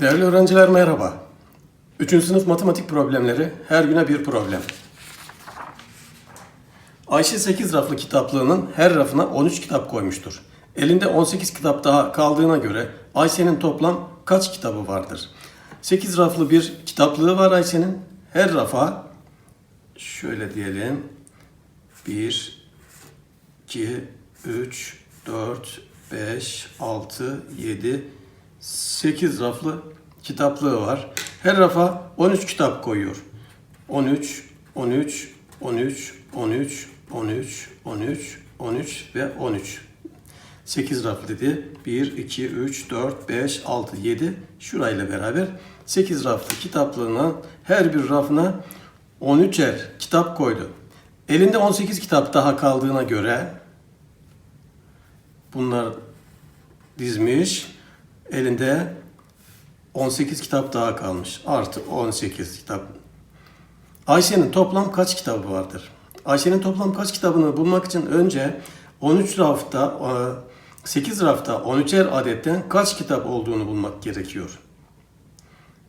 Değerli öğrenciler merhaba. Üçüncü sınıf matematik problemleri her güne bir problem. Ayşe 8 raflı kitaplığının her rafına 13 kitap koymuştur. Elinde 18 kitap daha kaldığına göre Ayşe'nin toplam kaç kitabı vardır? 8 raflı bir kitaplığı var Ayşe'nin. Her rafa şöyle diyelim 1, 2, 3, 4, 5, 6, 7, 8 raflı kitaplığı var. Her rafa 13 kitap koyuyor. 13, 13, 13, 13, 13, 13, 13 ve 13. 8 raflı dedi. 1, 2, 3, 4, 5, 6, 7 şurayla beraber 8 raflı kitaplığına her bir rafına 13'er kitap koydu. Elinde 18 kitap daha kaldığına göre bunlar dizmiş. Elinde 18 kitap daha kalmış. Artı 18 kitap. Ayşe'nin toplam kaç kitabı vardır? Ayşe'nin toplam kaç kitabını bulmak için önce 13 rafta, 8 rafta 13'er adetten kaç kitap olduğunu bulmak gerekiyor.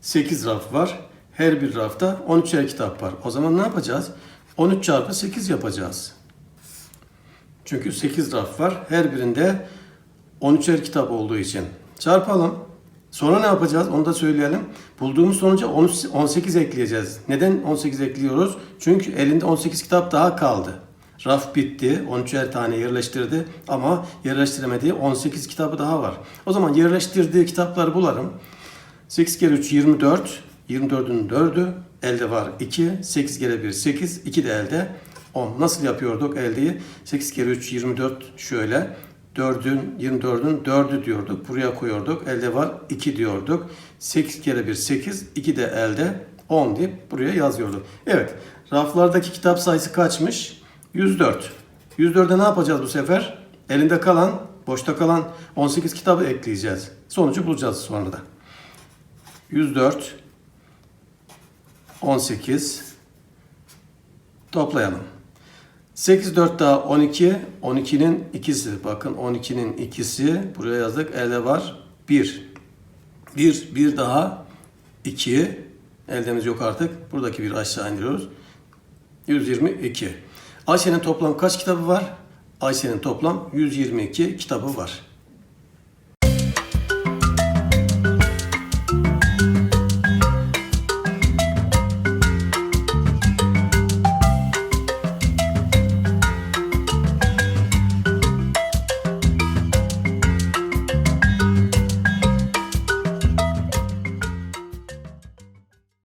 8 raf var. Her bir rafta 13'er kitap var. O zaman ne yapacağız? 13 çarpı 8 yapacağız. Çünkü 8 raf var. Her birinde 13'er kitap olduğu için. Çarpalım. Sonra ne yapacağız? Onu da söyleyelim. Bulduğumuz sonuca 13 18 ekleyeceğiz. Neden 18 ekliyoruz? Çünkü elinde 18 kitap daha kaldı. Raf bitti. 13'er tane yerleştirdi. Ama yerleştiremediği 18 kitabı daha var. O zaman yerleştirdiği kitapları bularım. 8 kere 3 24. 24'ün 4'ü. Elde var 2. 8 kere 1 8. 2 de elde 10. Nasıl yapıyorduk eldeyi? 8 kere 3 24 şöyle. 4'ün 24'ün 4'ü diyorduk. Buraya koyuyorduk. Elde var 2 diyorduk. 8 kere 1 8. 2 de elde 10 deyip buraya yazıyorduk. Evet. Raflardaki kitap sayısı kaçmış? 104. 104'e ne yapacağız bu sefer? Elinde kalan, boşta kalan 18 kitabı ekleyeceğiz. Sonucu bulacağız sonra da. 104 18 toplayalım. 8 4 daha 12. 12'nin ikisi. Bakın 12'nin ikisi. Buraya yazdık. Elde var 1. 1 bir daha 2. Eldemiz yok artık. Buradaki bir aşağı indiriyoruz. 122. Ayşe'nin toplam kaç kitabı var? Ayşe'nin toplam 122 kitabı var.